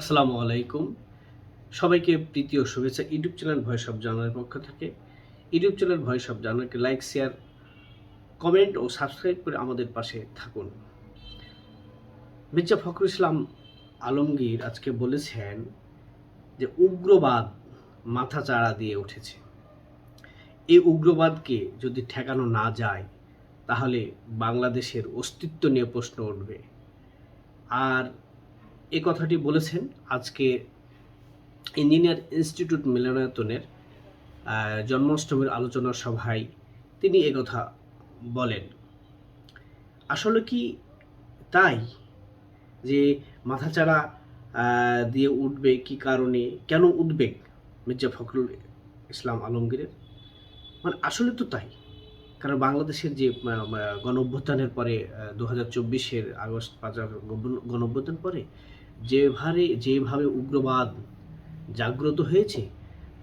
আসসালামু আলাইকুম। সবাইকে প্রীতি ও শুভেচ্ছা। ইউটিউব চ্যানেল ভয়েস অফ জানার পক্ষ থেকে। ইউটিউব চ্যানেল ভয়েস অফ জানারকে লাইক, শেয়ার, কমেন্ট ও সাবস্ক্রাইব করে আমাদের পাশে থাকুন। মির্জা ফখরুল ইসলাম আলমগীর আজকে বলেছেন যে, উগ্রবাদ মাথা চাড়া দিয়ে উঠেছে। এই উগ্রবাদকে যদি ঠেকানো না যায়, তাহলে বাংলাদেশের অস্তিত্ব নিয়ে প্রশ্ন উঠবে। আর এ কথাটি বলেছেন আজকে ইঞ্জিনিয়ার ইনস্টিটিউট মিলনায়তনের জন্মাষ্টমীর আলোচনা সভায় তিনি একথা বলেন। আসলে কি তাই যে মাথাচাড়া দিয়ে উঠবে কি কারণে, কেন উদ্বেগ মির্জা ফখরুল ইসলাম আলমগীরের? মানে আসলে তো তাই। কারণ বাংলাদেশের যে গণ পরে দু হাজার চব্বিশের আগস্ট পাঁচ গণ পরে যেভাবে যেভাবে উগ্রবাদ জাগ্রত হয়েছে,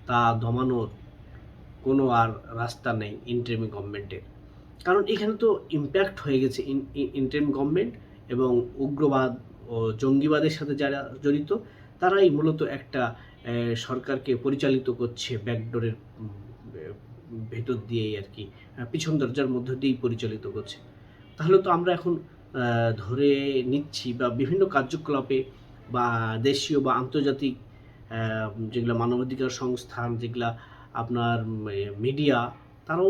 তা দমানোর কোনো আর রাস্তা নেই ইন্টারিম গভর্নমেন্টের কারণ এখানে তো ইম্প্যাক্ট হয়ে গেছে ইন্টারিম গভর্নমেন্ট এবং উগ্রবাদ ও জঙ্গিবাদের সাথে যারা জড়িত, তারাই মূলত একটা সরকারকে পরিচালিত করছে ব্যাকডোরের ভেতর দিয়েই আর কি পিছন দরজার মধ্য দিয়েই পরিচালিত করছে। তাহলে তো আমরা এখন ধরে নিচ্ছি বা বিভিন্ন কার্যকলাপে বা দেশীয় বা আন্তর্জাতিক যেগুলো মানবাধিকার সংস্থান, যেগুলা আপনার মিডিয়া, তারাও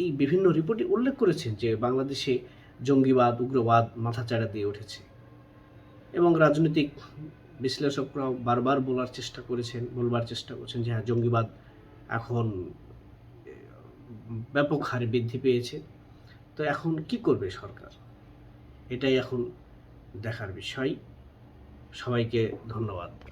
এই বিভিন্ন রিপোর্টে উল্লেখ করেছেন যে বাংলাদেশে জঙ্গিবাদ, উগ্রবাদ মাথাচাড়া দিয়ে উঠেছে। এবং রাজনৈতিক বিশ্লেষকরাও বারবার বলার চেষ্টা করেছেন, বলবার চেষ্টা করছেন যে হ্যাঁ জঙ্গিবাদ এখন ব্যাপক হারে বৃদ্ধি পেয়েছে। তো এখন কি করবে সরকার? এটাই এখন দেখার বিষয়। সবাইকে ধন্যবাদ।